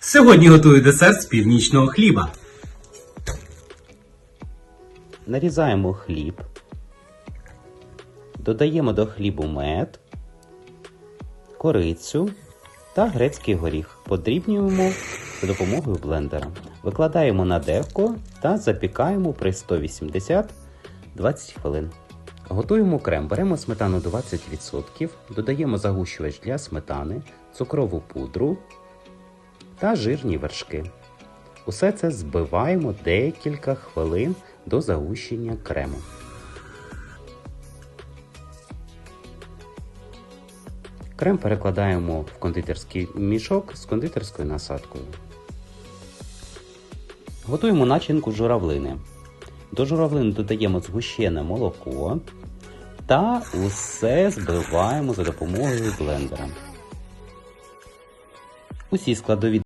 Сьогодні готую десерт з північного хліба. Нарізаємо хліб, додаємо до хлібу мед, корицю та грецький горіх. Подрібнюємо за допомогою блендера. Викладаємо на деко та запікаємо при 180 20 хвилин. Готуємо крем. Беремо сметану 20%, додаємо загущувач для сметани, цукрову пудру та жирні вершки. Усе це збиваємо декілька хвилин до загущення крему. Крем перекладаємо в кондитерський мішок з кондитерською насадкою. Готуємо начинку журавлини. До журавлини додаємо згущене молоко та усе збиваємо за допомогою блендера. Усі складові